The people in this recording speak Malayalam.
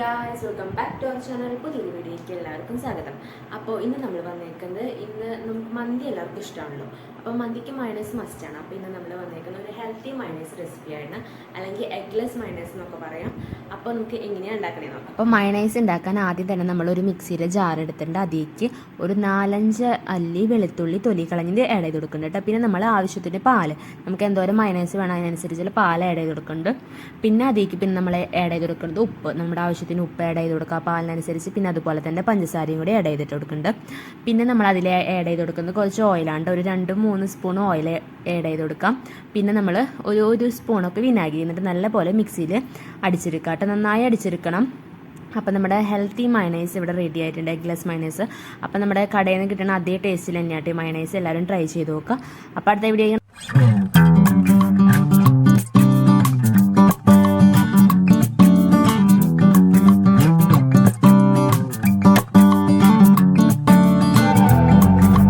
Guys welcome back to our channel പുതിയൊരു വീഡിയോയ്ക്ക് എല്ലാവർക്കും സ്വാഗതം. അപ്പോൾ ഇന്ന് നമ്മൾ വന്നേക്കുന്നത് ഇന്ന് നമുക്ക് മന്തി എല്ലാവർക്കും ഇഷ്ടമാണല്ലോ അപ്പോൾ മന്തിക്ക് മൈനസ് മസ്റ്റാണ് അപ്പോൾ ഇന്ന് നമ്മൾ വന്നേക്കുന്നത് ഒരു ഹെൽത്തി മൈനസ് റെസിപ്പിയാണ് അല്ലെങ്കിൽ എഗ്ലെസ് മൈനസ് എന്നൊക്കെ പറയാം. അപ്പോൾ നമുക്ക് എങ്ങനെയാണ് ഉണ്ടാക്കണേ നോക്കാം. അപ്പോൾ മയണൈസ് ഉണ്ടാക്കാൻ ആദ്യം തന്നെ നമ്മൾ ഒരു മിക്സിയിലെ ജാർ എടുത്തിട്ടുണ്ട്. അതിലേക്ക് ഒരു നാലഞ്ച് അല്ലി വെളുത്തുള്ളി തൊലി കളഞ്ഞിട്ട് ആഡ് ചെയ്ത് കൊടുക്കുന്നുണ്ട് കേട്ടോ. പിന്നെ നമ്മൾ ആവശ്യത്തിന് പാൽ. നമുക്ക് എന്തോരം മയണൈസ് വേണം. അതിനനുസരിച്ചുള്ള പാൽ ആഡ് ചെയ്ത് കൊടുക്കുന്നുണ്ട്. പിന്നെ അതിലേക്ക് പിന്നെ നമ്മൾ ആഡ് ചെയ്ത് കൊടുക്കുന്നത് ഉപ്പ്. നമ്മുടെ ആവശ്യത്തിന് ഉപ്പ് ആഡ് ചെയ്ത് കൊടുക്കുക. പാലിനനുസരിച്ച് പിന്നെ അതുപോലെ തന്നെ പഞ്ചസാരയും കൂടി ആഡ് ചെയ്തിട്ട് കൊടുക്കുന്നുണ്ട്. പിന്നെ നമ്മൾ അതിൽ ആഡ് ചെയ്ത് കൊടുക്കുന്നത് കുറച്ച് ഓയിലാണ്ട് ഒരു രണ്ട് മൂന്ന് സ്പൂൺ ഓയിൽ ആഡ് ചെയ്ത് കൊടുക്കാം പിന്നെ നമ്മൾ ഒരു ഒരു സ്പൂണൊക്കെ വിനാഗിരി എന്നിട്ട് നല്ലപോലെ മിക്സിയിൽ അടിച്ചെടുക്കുക കേട്ടോ. നന്നായി അടിച്ചെടുക്കണം. അപ്പോൾ നമ്മുടെ ഹെൽത്തി മയണൈസ് ഇവിടെ റെഡി ആയിട്ടുണ്ട്. എഗ്ലെസ് മയണൈസ് അപ്പോൾ നമ്മുടെ കടയിൽ നിന്ന് കിട്ടുന്ന അതേ ടേസ്റ്റിൽ തന്നെയായിട്ട് മയണൈസ് എല്ലാവരും ട്രൈ ചെയ്ത് നോക്കുക. അപ്പോൾ അടുത്ത വീഡിയോ